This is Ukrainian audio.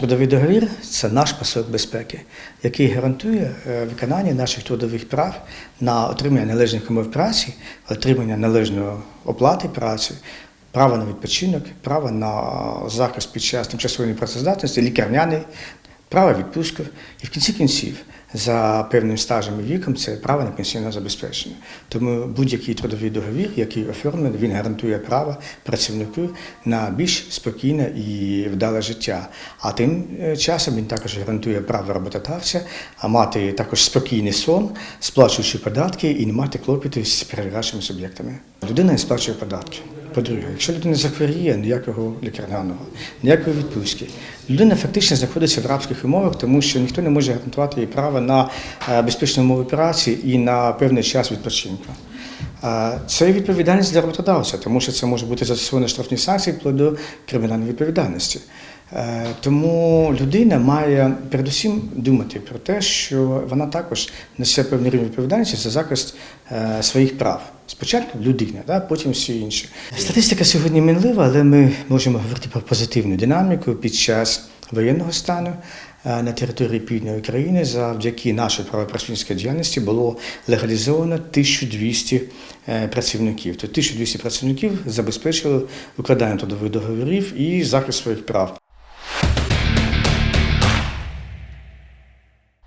Трудовий договір це наш пасок безпеки, який гарантує е, виконання наших трудових прав на отримання належних умов праці, отримання належної оплати праці, право на відпочинок, право на захист під час тимчасової працездатності, лікарняний, право відпустку і в кінці кінців. За певним стажем і віком це право на пенсійне забезпечення. Тому будь-який трудовий договір, який оформлений, він гарантує право працівнику на більш спокійне і вдале життя. А тим е, часом він також гарантує право роботодавця а мати також спокійний сон, сплачуючи податки і не мати клопіти з перевірячими суб'єктами. Людина не сплачує податки. По-друге, якщо людина захворіє, ніякого лікарняного, ніякої відпустки. Людина фактично знаходиться в рабських умовах, тому що ніхто не може гарантувати їй право на е, безпечні умови праці і на певний час відпочинку. Е, Це відповідальність для роботодавця, тому що це може бути застосовано штрафні санкції вплоть до кримінальної відповідальності. Е, Тому людина має передусім думати про те, що вона також несе певний рівень відповідальності за захист своїх прав. Спочатку людина, да, потім всі інші. Статистика сьогодні мінлива, але ми можемо говорити про позитивну динаміку під час воєнного стану. е, На території півдня України завдяки нашій правопрацівницькій діяльності було легалізовано 1200 е, працівників. Тобто 1200 працівників забезпечили укладання трудових договорів і захист своїх прав.